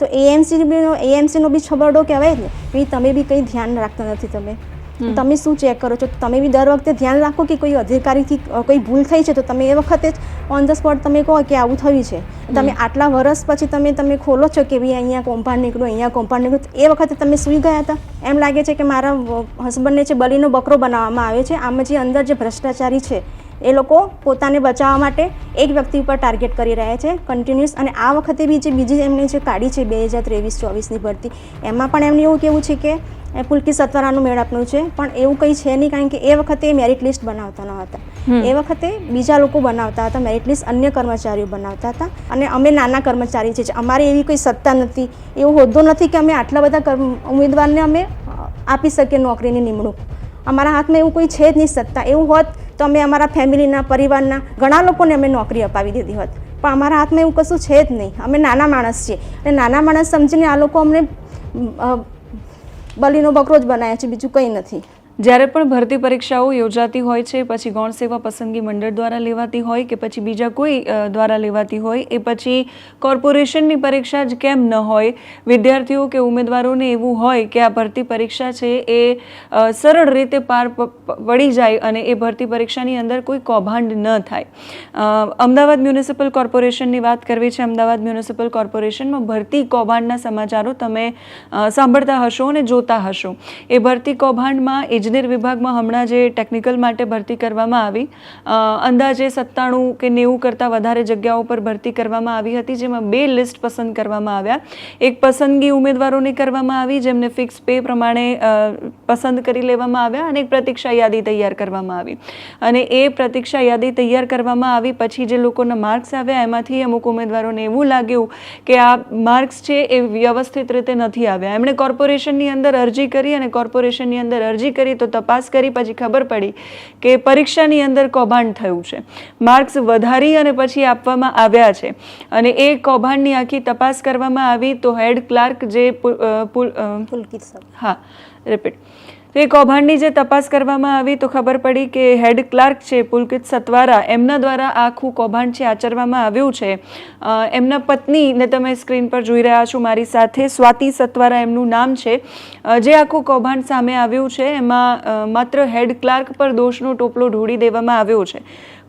તો એએમસીનો એએમસીનો બી છબરડો કહેવાય જ ને એ તમે બી કંઈ ધ્યાન રાખતા નથી તમે. તમે શું ચેક કરો છો? તમે બી દર વખતે ધ્યાન રાખો કે કોઈ અધિકારીથી કોઈ ભૂલ થઈ છે તો તમે એ વખતે જ ઓન ધ સ્પોટ તમે કહો કે આવું થયું છે. તમે આટલા વર્ષ પછી તમે તમે ખોલો છો કે ભાઈ અહીંયા કૌભાંડ નીકળ્યું અહીંયા કૌભાંડ નીકળ્યું એ વખતે તમે સૂઈ ગયા હતા? એમ લાગે છે કે મારા હસબન્ડને જે બલીનો બકરો બનાવવામાં આવે છે આમાં જે અંદર જે ભ્રષ્ટાચારી છે એ લોકો પોતાને બચાવવા માટે એક વ્યક્તિ ઉપર ટાર્ગેટ કરી રહ્યા છે. કન્ટિન્યુઅસ અને આ વખતે બી જે બીજી એમની જે કાઢી છે બે હજાર ત્રેવીસ ચોવીસની ભરતી એમાં પણ એમને એવું કેવું છે કે એ પુલકી સત્વરાનું મેળ આપનું છે પણ એવું કંઈ છે નહીં કારણ કે એ વખતે મેરિટ લિસ્ટ બનાવતા ન હતા. એ વખતે બીજા લોકો બનાવતા હતા મેરિટ લિસ્ટ અન્ય કર્મચારીઓ બનાવતા હતા અને અમે નાના કર્મચારી છે. અમારે એવી કોઈ સત્તા નથી એવો હોદ્દો નથી કે અમે આટલા બધા ઉમેદવારને અમે આપી શકીએ નોકરીની નિમણૂક. અમારા હાથમાં એવું કોઈ છે જ નહીં સત્તા. એવું હોત તો અમે અમારા ફેમિલીના, પરિવારના ઘણા લોકોને અમે નોકરી અપાવી દીધી હોત. પણ અમારા હાથમાં એવું કશું છે જ નહીં. અમે નાના માણસ છીએ. અને નાના માણસ સમજીને આ લોકો અમને બલીનો બકરો જ બનાવ્યા છે, બીજું કંઈ નથી. જ્યારે પણ ભરતી પરીક્ષાઓ યોજાતી હોય છે, પછી ગૌણ સેવા પસંદગી મંડળ દ્વારા લેવાતી હોય કે પછી બીજા કોઈ દ્વારા લેવાતી હોય, એ પછી કોર્પોરેશનની પરીક્ષા જ કેમ ન હોય? વિદ્યાર્થીઓ કે ઉમેદવારોને એવું હોય કે આ ભરતી પરીક્ષા છે એ સરળ રીતે પાર પડી જાય અને એ ભરતી પરીક્ષાની અંદર કોઈ કૌભાંડ ન થાય. અમદાવાદ મ્યુનિસિપલ કોર્પોરેશનની વાત કરવી છે, અમદાવાદ મ્યુનિસિપલ કોર્પોરેશનમાં ભરતી કૌભાંડના સમાચારો તમે સાંભળતા હશો અને જોતા હશો. એ ભરતી કૌભાંડમાં ઇજનેર વિભાગમાં હમણાં જે ટેકનિકલ માટે ભરતી કરવામાં આવી અંદાજે સત્તાણું કે નેવું કરતાં વધારે જગ્યાઓ પર ભરતી કરવામાં આવી હતી, જેમાં બે લિસ્ટ પસંદ કરવામાં આવ્યા. એક પસંદગી ઉમેદવારોની કરવામાં આવી, જેમને ફિક્સ પે પ્રમાણે પસંદ કરી લેવામાં આવ્યા અને એક પ્રતીક્ષા યાદી તૈયાર કરવામાં આવી. અને એ પ્રતીક્ષા યાદી તૈયાર કરવામાં આવી પછી જે લોકોના માર્ક્સ આવ્યા, એમાંથી અમુક ઉમેદવારોને એવું લાગ્યું કે આ માર્ક્સ છે એ વ્યવસ્થિત રીતે નથી આવ્યા. એમણે કોર્પોરેશનની અંદર અરજી કરી અને કોર્પોરેશનની અંદર અરજી કરી તો તપાસ કરી પછી ખબર પડી કે પરીક્ષાની અંદર કૌભાંડ થયું છે. માર્ક્સ વધારી અને પછી આપવામાં આવ્યા છે. અને એ કૌભાંડની આખી તપાસ કરવામાં આવી તો હેડ ક્લાર્ક જે પુલ- પુલકિત હા રિપીટ. તો કૌભાંડની જે તપાસ કરવામાં આવી તો ખબર પડી કે હેડ ક્લાર્ક છે પુલકિત સતવારા, એમના દ્વારા આખું કૌભાંડ છે આચરવામાં આવ્યું છે. એમના પત્નીને તમે સ્ક્રીન પર જોઈ રહ્યા છો, મારી સાથે સ્વાતિ સતવારા એમનું નામ છે. જે આખું કૌભાંડ સામે આવ્યું છે, એમાં માત્ર હેડ ક્લાર્ક પર દોષનો ટોપલો ઢોળી દેવામાં આવ્યો છે.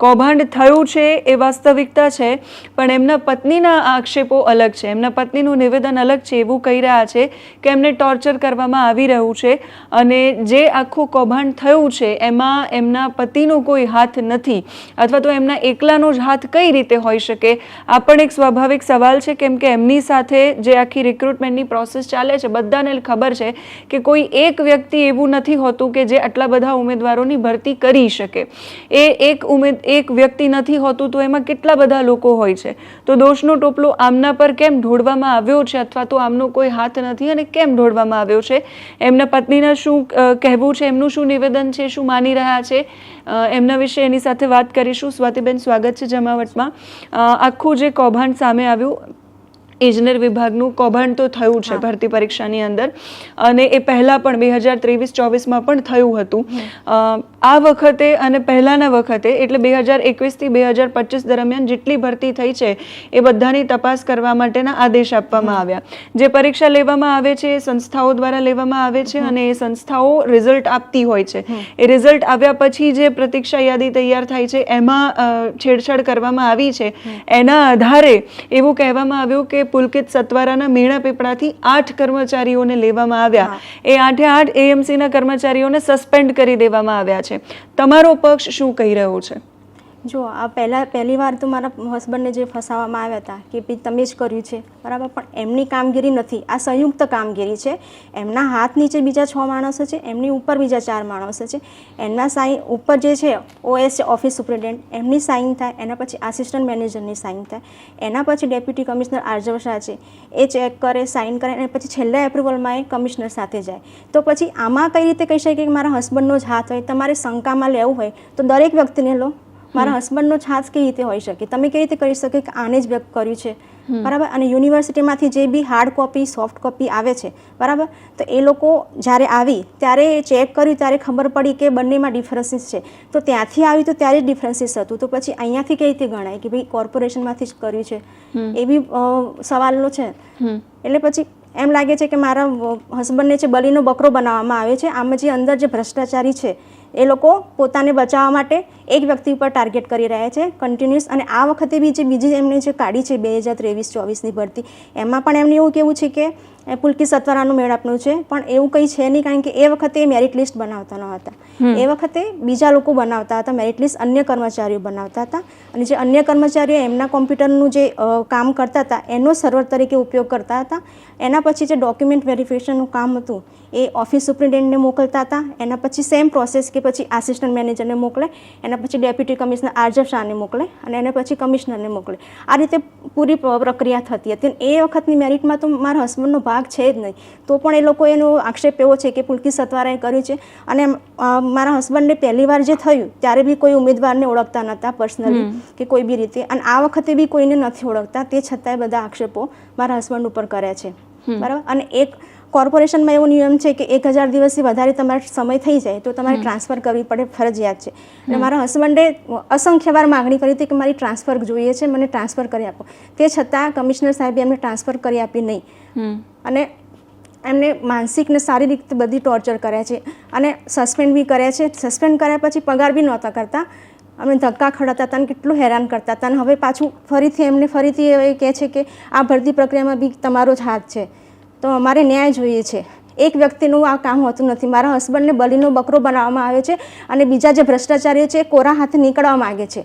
કૌભાંડ થયું છે એ વાસ્તવિકતા છે, પણ એમના પત્નીના આક્ષેપો અલગ છે. એમના પત્નીનું નિવેદન અલગ છે, એવું કહી રહ્યા છે કે એમને ટોર્ચર કરવામાં આવી રહ્યું છે અને જે આખું કૌભાંડ થયું છે, એમાં એમના પતિનો કોઈ હાથ નથી અથવા તો એમના એકલાનો જ હાથ કઈ રીતે હોઈ શકે? આ પણ એક સ્વાભાવિક સવાલ છે, કેમ કે એમની સાથે જે આખી રિક્રુટમેન્ટની પ્રોસેસ ચાલે છે, બધાને ખબર છે કે કોઈ એક વ્યક્તિ એવું નથી હોતું કે જે આટલા બધા ઉમેદવારોની ભરતી કરી શકે. એ એક ઉમેદ એક વ્યક્તિ નથી હોતું, તો એમાં કેટલા બધા લોકો હોય છે? તો દોષનો ટોપલો આમના પર કેમ ઢોળવામાં આવ્યો છે અથવા તો આમનો કોઈ હાથ નથી અને કેમ ઢોળવામાં આવ્યો છે? એમના પત્નીના શું કહેવું છે? એમનું શું નિવેદન છે? શું માની રહ્યા છે? એમના વિશે એની સાથે વાત કરીશું. સ્વાતિબેન, સ્વાગત છે જમાવટમાં. આખું જે કૌભાંડ સામે આવ્યું ઇજનેર વિભાગનું કૌભાંડ તો થયું છે ભરતી પરીક્ષાની અંદર. અને એ પહેલાં પણ બે હજાર ત્રેવીસ ચોવીસમાં પણ થયું હતું. આ વખતે અને પહેલાંના વખતે એટલે બે હજાર એકવીસથી બે હજાર પચીસ દરમિયાન જેટલી ભરતી થઈ છે એ બધાની તપાસ કરવા માટેના આદેશ આપવામાં આવ્યા. જે પરીક્ષા લેવામાં આવે છે એ સંસ્થાઓ દ્વારા લેવામાં આવે છે અને એ સંસ્થાઓ રિઝલ્ટ આપતી હોય છે. એ રિઝલ્ટ આવ્યા પછી જે પ્રતીક્ષા યાદી તૈયાર થાય છે એમાં છેડછાડ કરવામાં આવી છે. એના આધારે એવું કહેવામાં આવ્યું કે પુલકિત સતવારાના મીણા પીપળાથી આઠ કર્મચારીઓને લેવામાં આવ્યા. એ આઠે આઠ એએમસીના કર્મચારીઓને સસ્પેન્ડ કરી દેવામાં આવ્યા છે. તમારો પક્ષ શું કહી રહ્યો છે? જો, આ પહેલાં, પહેલી વાર તો મારા હસબન્ડને જે ફસાવવામાં આવ્યા હતા કે ભાઈ, તમે જ કર્યું છે. બરાબર, પણ એમની કામગીરી નથી. આ સંયુક્ત કામગીરી છે. એમના હાથ નીચે બીજા છ માણસો છે, એમની ઉપર બીજા ચાર માણસો છે. એમના સાઈન ઉપર જે છે ઓએસ ઓફિસ સુપ્રિન્ટેન્ડન્ટ એમની સાઇન થાય, એના પછી આસિસ્ટન્ટ મેનેજરની સાઇન થાય. એના પછી ડેપ્યુટી કમિશનર આર્જવ શાહ છે, એ ચેક કરે સાઇન કરે, અને પછી છેલ્લા એપ્રુવલમાં એ કમિશનર સાથે જાય. તો પછી આમાં કઈ રીતે કહી શકીએ કે મારા હસબન્ડનો જ હાથ હોય? તમારે શંકામાં લેવું હોય તો દરેક વ્યક્તિને લો. મારા હસબન્ડનો હાથ કેવી રીતે હોઈ શકે? તમે કેવી રીતે કરી શકે કે આને જ વ્યક્ત કર્યું છે? બરાબર? અને યુનિવર્સિટીમાંથી જે બી હાર્ડ કોપી સોફ્ટ કોપી આવે છે બરાબર? તો એ લોકો જ્યારે આવી ત્યારે ચેક કર્યું ત્યારે ખબર પડી કે બંનેમાં ડિફરન્સીસ છે. તો ત્યાંથી આવી તો ત્યારે જ ડિફરન્સીસ હતું. તો પછી અહીંયાથી કઈ રીતે ગણાય કે ભાઈ કોર્પોરેશનમાંથી જ કર્યું છે? એ બી સવાલનો છે. એટલે પછી એમ લાગે છે કે મારા હસબન્ડને જે બલીનો બકરો બનાવવામાં આવે છે આમાં જે અંદર જે ભ્રષ્ટાચારી છે એ લોકો પોતાને બચાવવા માટે એક વ્યક્તિ ઉપર ટાર્ગેટ કરી રહ્યા છે કન્ટિન્યુઅસ અને આ વખતે બી જે બીજી એમણે જે કાઢી છે બે હજાર ત્રેવીસ ચોવીસની ભરતી એમાં પણ એમને એવું કેવું છે કે પુલકી સત્વરાનું મેળ આપનું છે પણ એવું કંઈ છે નહીં કારણ કે એ વખતે એ મેરિટ લિસ્ટ બનાવતા ન હતા એ વખતે બીજા લોકો બનાવતા હતા મેરિટ લિસ્ટ અન્ય કર્મચારીઓ બનાવતા હતા. અને જે અન્ય કર્મચારીઓ એમના કોમ્પ્યુટરનું જે કામ કરતા હતા એનો સર્વર તરીકે ઉપયોગ કરતા હતા. એના પછી જે ડોક્યુમેન્ટ વેરિફિકેશનનું કામ હતું એ ઓફિસ સુપ્રિન્ટેન્ડન્ટને મોકલતા હતા. એના પછી સેમ પ્રોસેસ કે પછી આસિસ્ટન્ટ મેનેજરને મોકલે એના પછી ડેપ્યુટી કમિશનર આરજફ શાહને મોકલે અને એના પછી કમિશનરને મોકલે. આ રીતે પૂરી પ્રક્રિયા થતી હતી. એ વખતની મેરિટમાં તો મારા હસબન્ડનો ભાગ છે જ નહીં. તો પણ એ લોકો એનો આક્ષેપ એવો છે કે પુલકી સત્વારાએ કર્યું છે. અને મારા હસબન્ડને પહેલી વાર જે થયું ત્યારે બી કોઈ ઉમેદવારને ઓળખતા નહોતા પર્સનલી કે કોઈ બી રીતે. અને આ વખતે બી કોઈને નથી ઓળખતા. તે છતાંય બધા આક્ષેપો મારા હસબન્ડ ઉપર કર્યા છે. બરાબર? અને એક કોર્પોરેશનમાં એવો નિયમ છે કે એક હજાર દિવસથી વધારે તમારો સમય થઈ જાય તો તમારે ટ્રાન્સફર કરવી પડે ફરજિયાત છે. અને મારા હસબન્ડે અસંખ્ય વાર માગણી કરી હતી કે મારી ટ્રાન્સફર જોઈએ છે મને ટ્રાન્સફર કરી આપો. તે છતાં કમિશનર સાહેબે એમને ટ્રાન્સફર કરી આપી નહીં. અને એમને માનસિક ને શારીરિક બધી ટોર્ચર કર્યા છે અને સસ્પેન્ડ બી કર્યા છે. સસ્પેન્ડ કર્યા પછી પગાર બી નહોતા કરતા. અમને ધક્કા ખડાતા હતા અને કેટલું હેરાન કરતા હતા. અને હવે પાછું ફરીથી એમને ફરીથી એ કહે છે કે આ ભરતી પ્રક્રિયામાં બી તમારો જ હાથ છે. તો અમારે ન્યાય જોઈએ છે. એક વ્યક્તિનું આ કામ હોતું નથી. મારા હસબન્ડને બલીનો બકરો બનાવવામાં આવે છે અને બીજા જે ભ્રષ્ટાચારીઓ છે એ કોરા હાથ નીકળવા માગે છે.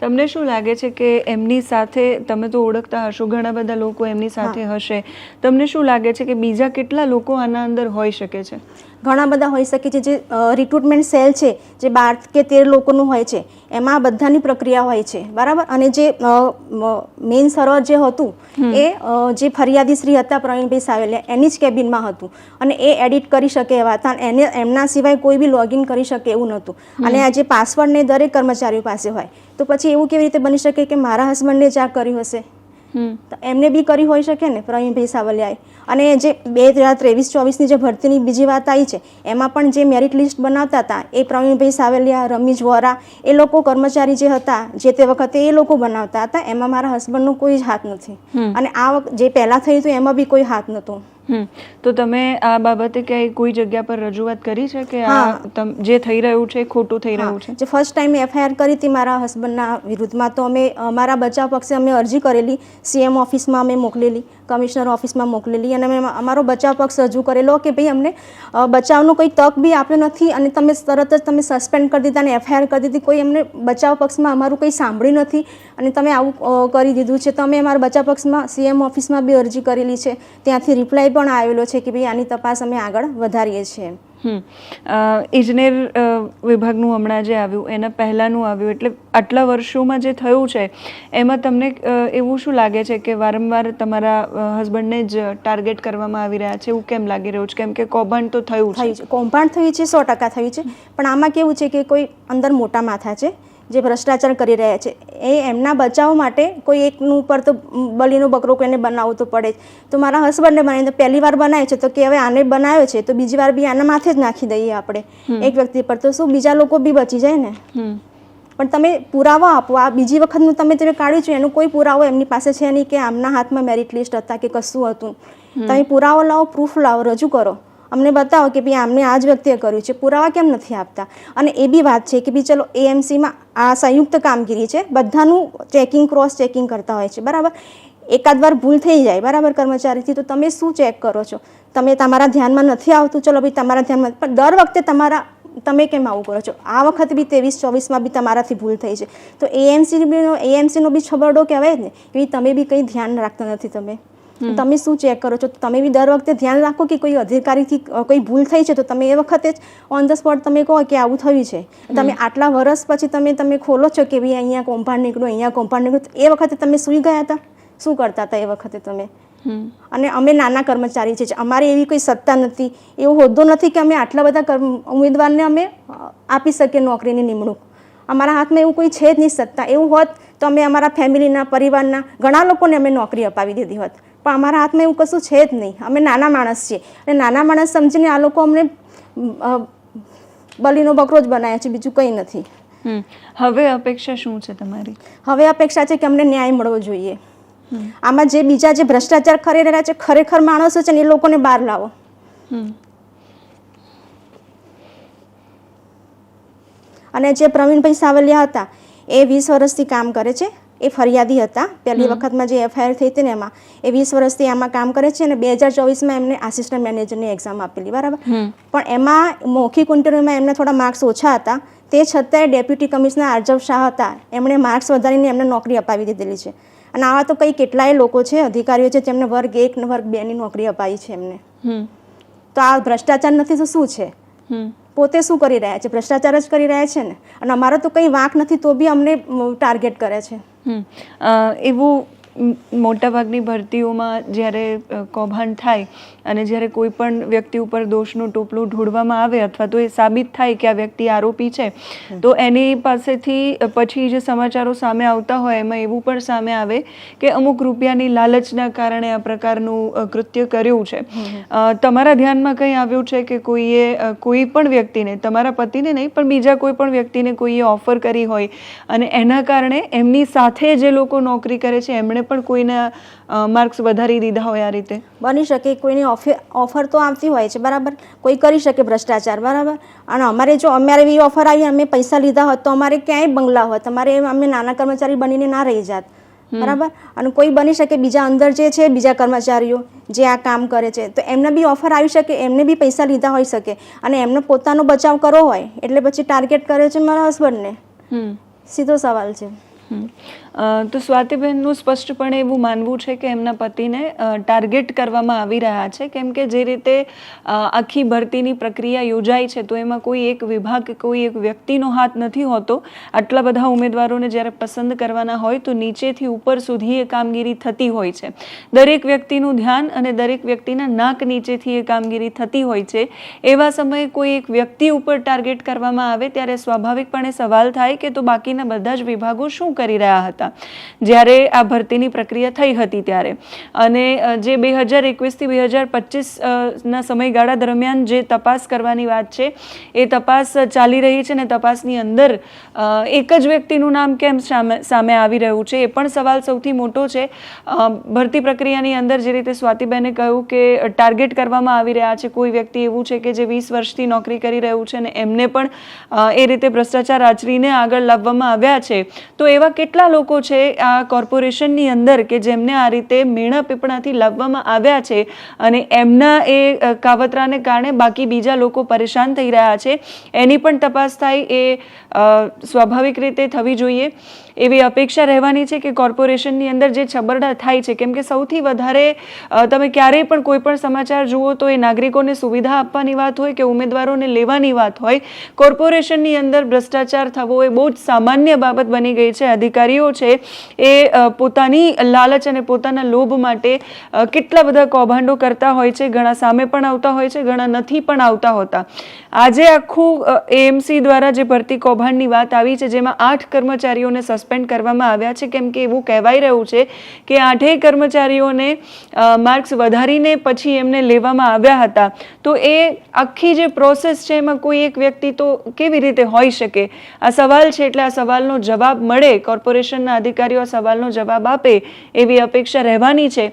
તમને શું લાગે છે કે એમની સાથે તમે તો ઓળખતા હશો ઘણા બધા લોકો એમની સાથે હશે. તમને શું લાગે છે કે બીજા કેટલા લોકો આના અંદર હોઈ શકે છે? ઘણા બધા હોઈ શકે છે જે રિક્રુટમેન્ટ સેલ છે જે બાર કે તેર લોકોનું હોય છે એમાં બધાની પ્રક્રિયા હોય છે બરાબર? અને જે મેઇન સર્વર જે હતું એ જે ફરિયાદી શ્રી હતા પ્રવીણભાઈ સાવેલિયા એની જ કેબિનમાં હતું. અને એ એડિટ કરી શકે એવા હતા એને એમના સિવાય કોઈ બી લોગિન કરી શકે એવું નહોતું. અને આ જે પાસવર્ડ ને દરેક કર્મચારીઓ પાસે હોય તો પછી એવું કેવી રીતે બની શકે કે મારા હસબન્ડે જ આ કર્યું હશે? તો એમને બી કરી હોઈ શકે ને પ્રવીણભાઈ સાવલિયાએ. અને જે બે હજાર ત્રેવીસ ચોવીસની જે ભરતીની બીજી વાત આવી છે એમાં પણ જે મેરિટ લિસ્ટ બનાવતા હતા એ પ્રવીણભાઈ સાવલિયા રમીજ વોરા એ લોકો કર્મચારી જે હતા જે તે વખતે એ લોકો બનાવતા હતા એમાં મારા હસબન્ડનો કોઈ જ હાથ નથી. અને આ વખત જે પહેલાં થયું હતું એમાં બી કોઈ હાથ નહોતો. તો તમે આ બાબતે ક્યાંય કોઈ જગ્યા પર રજૂઆત કરી છે કે આ જે થઈ રહ્યું છે ખોટું થઈ રહ્યું છે? જે ફર્સ્ટ ટાઈમ એફઆઈઆર કરી હતી મારા હસબન્ડના વિરુદ્ધમાં તો અમે અમારા બચાવ પક્ષે અમે અરજી કરેલી. સીએમ ઓફિસમાં અમે મોકલેલી કમિશનર ઓફિસમાં મોકલેલી. અને અમે અમારો બચાવ પક્ષ રજૂ કરેલો કે ભાઈ અમને બચાવનો કોઈ તક બી આપ્યો નથી અને તમે તરત જ તમે સસ્પેન્ડ કરી દીધા અને એફઆઈઆર કરી દીધી. કોઈ અમને બચાવ પક્ષમાં અમારું કંઈ સાંભળ્યું નથી અને તમે આવું કરી દીધું છે. તો અમે અમારા બચાવ પક્ષમાં સીએમ ઓફિસમાં બી અરજી કરેલી છે. ત્યાંથી રિપ્લાય પણ આવેલો છે કે ભાઈ આની તપાસ અમે આગળ વધારીએ છીએ. ઇજનેર વિભાગનું હમણાં જે આવ્યું એના પહેલાંનું આવ્યું એટલે આટલા વર્ષોમાં જે થયું છે એમાં તમને એવું શું લાગે છે કે વારંવાર તમારા હસબન્ડને જ ટાર્ગેટ કરવામાં આવી રહ્યા છે? એવું કેમ લાગી રહ્યું છે? કેમ કે કૌભાંડ તો થયું છે. કૌભાંડ થયું છે સો ટકા થયું છે. પણ આમાં કેવું છે કે કોઈ અંદર મોટા માથા છે જે ભ્રષ્ટાચાર કરી રહ્યા છે એ એમના બચાવ માટે કોઈ એકનું ઉપર તો બલીનો બકરો કોઈને બનાવવો તો પડે જ. તો મારા હસબન્ડને બનાવીને પહેલી વાર બનાવે છે તો કે હવે આને બનાવ્યો છે તો બીજી વાર બી આના માથે જ નાખી દઈએ આપણે એક વ્યક્તિ પર. તો શું બીજા લોકો બી બચી જાય ને? પણ તમે પુરાવા આપો આ બીજી વખતનું તમે તમે કાઢ્યું છે એનું કોઈ પુરાવો એમની પાસે છે નહીં કે આમના હાથમાં મેરિટ લિસ્ટ હતા કે કશું હતું. તમે પુરાવો લાવો પ્રૂફ લાવો રજૂ કરો. અમને બતાવો કે ભાઈ આમને આ જ વ્યક્તિએ કર્યું છે, પુરાવા કેમ નથી આપતા? અને એ બી વાત છે કે ભાઈ ચલો એએમસીમાં આ સંયુક્ત કામગીરી છે, બધાનું ચેકિંગ ક્રોસ ચેકિંગ કરતા હોય છે, બરાબર? એકાદ વાર ભૂલ થઈ જાય, બરાબર, કર્મચારીથી? તો તમે શું ચેક કરો છો? તમે તમારા ધ્યાનમાં નથી આવતું? ચલો ભાઈ તમારા ધ્યાનમાં, પણ દર વખતે તમારા, તમે કેમ આવું કરો છો? આ વખત બી ત્રેવીસ, ચોવીસમાં બી તમારાથી ભૂલ થઈ છે. તો એએમસી એએમસીનો બી છબરડો કહેવાય ને ભાઈ તમે બી કંઈ ધ્યાન રાખતા નથી તમે. તમે શું ચેક કરો છો? તમે બી દર વખતે ધ્યાન રાખો કે કોઈ અધિકારીથી કોઈ ભૂલ થઈ છે તો તમે એ વખતે જ ઓન ધ સ્પોટ તમે કહો કે આવું થયું છે. તમે આટલા વર્ષ પછી તમે તમે ખોલો છો કે ભાઈ અહીંયા કૌભાંડ નીકળ્યું અહીંયા કૌભાંડ નીકળ્યું એ વખતે તમે સૂઈ ગયા હતા? શું કરતા હતા એ વખતે તમે? અને અમે નાના કર્મચારી છે અમારી એવી કોઈ સત્તા નથી. એવો હોદ્દો નથી કે અમે આટલા બધા ઉમેદવારને અમે આપી શકીએ નોકરીની નિમણૂક. અમારા હાથમાં એવું કોઈ છે જ નહીં સત્તા. એવું હોત તો અમે અમારા ફેમિલીના પરિવારના ઘણા લોકોને અમે નોકરી અપાવી દીધી હોત. પણ અમારા હાથમાં એવું કશું છે જ નહીં. અમે નાના માણસ છીએ. અને નાના માણસ સમજીને આ લોકો અમને બલીનો બકરો જ બનાવ્યા છે બીજું કંઈ નથી. હવે અપેક્ષા શું છે તમારી? હવે અપેક્ષા છે કે અમને ન્યાય મળવો જોઈએ. આમાં જે બીજા જે ભ્રષ્ટાચાર કરી રહ્યા છે ખરેખર માણસો છે ને એ લોકોને બહાર લાવો. અને જે પ્રવીણભાઈ સાવલિયા હતા એ વીસ વર્ષથી કામ કરે છે. એ ફરિયાદી હતા. પહેલી વખતમાં જે એફઆઈઆર થઈ હતી ને એમાં એ વીસ વર્ષથી આમાં કામ કરે છે અને બે હજાર ચોવીસમાં એમને આસિસ્ટન્ટ મેનેજરની એક્ઝામ આપેલી બરાબર? પણ એમાં મૌખિક ઇન્ટરવ્યુમાં એમના થોડા માર્ક્સ ઓછા હતા. તે છતાંય ડેપ્યુટી કમિશનર આર્જવ શાહ હતા. એમણે માર્ક્સ વધારીને એમને નોકરી અપાવી દીધેલી છે. અને આવા તો કઈ કેટલાય લોકો છે અધિકારીઓ છે જેમને વર્ગ એક ને વર્ગ બેની નોકરી અપાવી છે એમને. તો આ ભ્રષ્ટાચાર નથી તો શું છે. પોતે શું કરી રહ્યા છે? ભ્રષ્ટાચાર જ કરી રહ્યા છે ને? અને અમારો તો કંઈ વાંક નથી, તો બી અમને ટાર્ગેટ કરે છે. એવું મોટાભાગની ભરતીઓમાં જ્યારે કૌભાંડ થાય અને જ્યારે કોઈ પણ વ્યક્તિ ઉપર દોષનું ટોપલું ઢોળવામાં આવે અથવા તો એ સાબિત થાય કે આ વ્યક્તિ આરોપી છે તો એની પાસેથી પછી જે સમાચારો સામે આવતા હોય એમાં એવું પણ સામે આવે કે અમુક રૂપિયાની લાલચના કારણે આ પ્રકારનું કૃત્ય કર્યું છે. તમારા ધ્યાનમાં કંઈ આવ્યું છે કે કોઈએ કોઈ પણ વ્યક્તિને તમારા પતિને નહીં પણ બીજા કોઈ પણ વ્યક્તિને કોઈએ ઓફર કરી હોય અને એના કારણે એમની સાથે જે લોકો નોકરી કરે છે એમણે પણ કોઈને માર્ક્સ વધારી દીધા હોય આ રીતે? બની શકે કોઈની ઓફર ઓફર તો આવતી હોય છે બરાબર? કોઈ કરી શકે ભ્રષ્ટાચાર બરાબર? અને અમારે જો અમારે એવી ઓફર આવી અમે પૈસા લીધા હોત તો અમારે ક્યાંય બંગલા હોત અમારે અમે નાના કર્મચારી બનીને ના રહી જાત બરાબર? અને કોઈ બની શકે બીજા અંદર જે છે બીજા કર્મચારીઓ જે આ કામ કરે છે તો એમને બી ઓફર આવી શકે એમને બી પૈસા લીધા હોઈ શકે અને એમને પોતાનો બચાવ કરવો હોય એટલે પછી ટાર્ગેટ કરે છે મારા હસબન્ડને. સીધો સવાલ છે. તો સ્વાતિબેનનું સ્પષ્ટપણે એવું માનવું છે કે એમના પતિને ટાર્ગેટ કરવામાં આવી રહ્યા છે. કેમ કે જે રીતે આખી ભરતીની પ્રક્રિયા યોજાઈ છે, તો એમાં કોઈ એક વિભાગ, કોઈ એક વ્યક્તિનો હાથ નથી હોતો. આટલા બધા ઉમેદવારોને જ્યારે પસંદ કરવાના હોય, તો નીચેથી ઉપર સુધી એ કામગીરી થતી હોય છે. દરેક વ્યક્તિનું ધ્યાન અને દરેક વ્યક્તિના નાક નીચેથી એ કામગીરી થતી હોય છે. એવા સમયે કોઈ એક વ્યક્તિ ઉપર ટાર્ગેટ કરવામાં આવે, ત્યારે સ્વાભાવિકપણે સવાલ થાય કે તો બાકીના બધા જ વિભાગો શું કરી રહ્યા હતા? જ્યારે આ ભરતીની પ્રક્રિયા થઈ હતી ત્યારે. અને જે બે હજાર એકવીસથી બે હજાર પચીસના સમયગાળા દરમિયાન જે તપાસ કરવાની વાત છે, એ તપાસ ચાલી રહી છે ને તપાસની અંદર એક જ વ્યક્તિનું નામ કેમ સામે સામે આવી રહ્યું છે એ પણ સવાલ સૌથી મોટો છે. ભરતી પ્રક્રિયાની અંદર જે રીતે સ્વાતિબેને કહ્યું કે ટાર્ગેટ કરવામાં આવી રહ્યા છે, કોઈ વ્યક્તિ એવું છે કે જે વીસ વર્ષથી નોકરી કરી રહ્યું છે અને એમને પણ એ રીતે ભ્રષ્ટાચાર આચરીને આગળ લાવવામાં આવ્યા છે. તો એવા કેટલા લોકો છે આ કોર્પોરેશનની અંદર કે જેમને આ રીતે મીણા પીપળાથી લાવવામાં આવ્યા છે અને એમના એ કાવતરાને કારણે બાકી બીજા લોકો પરેશાન થઈ રહ્યા છે, એની પણ તપાસ થાય એ સ્વાભાવિક રીતે થવી જોઈએ. એવી અપેક્ષા રહેવાની છે કે કોર્પોરેશનની અંદર જે છબરડા થાય છે, કેમ કે સૌથી વધારે તમે ક્યારેય પણ કોઈ પણ સમાચાર જુઓ તો એ નાગરિકોને સુવિધા આપવાની વાત હોય કે ઉમેદવારોને લેવાની વાત હોય. કોર્પોરેશનની અંદર ભ્રષ્ટાચાર થવો એ બહુ જ સામાન્ય બાબત બની ગઈ છે. અધિકારીઓ છે એ પોતાની લાલચ અને પોતાના લોભ માટે કેટલા બધા કૌભાંડો કરતા હોય છે, ઘણા સામે પણ આવતા હોય છે, ઘણા નથી પણ આવતા હોતા. આજે આખું એએમસી દ્વારા જે ભરતી કૌભાંડની વાત આવી છે, જેમાં આઠ કર્મચારીઓને સસ્પેન્ડ કરવામાં આવ્યા છે, કેમ કે એવું કહેવાય રહ્યું છે કે આઠેય કર્મચારીઓને માર્ક્સ વધારીને પછી એમને લેવામાં આવ્યા હતા. તો એ આખી જે પ્રોસેસ છે, એમાં કોઈ એક વ્યક્તિ તો કેવી રીતે હોઈ શકે? આ સવાલ છે, એટલે આ સવાલનો જવાબ મળે કોર્પોરેશનના અધિકારીઓ સવાલનો જવાબ આપે એવી અપેક્ષા રહેવાની છે.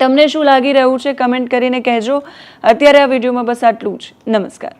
તમને શું લાગી રહ્યું છે? કમેન્ટ કરીને કહેજો. અત્યારે આ વિડીયોમાં બસ આટલું જ. નમસ્કાર.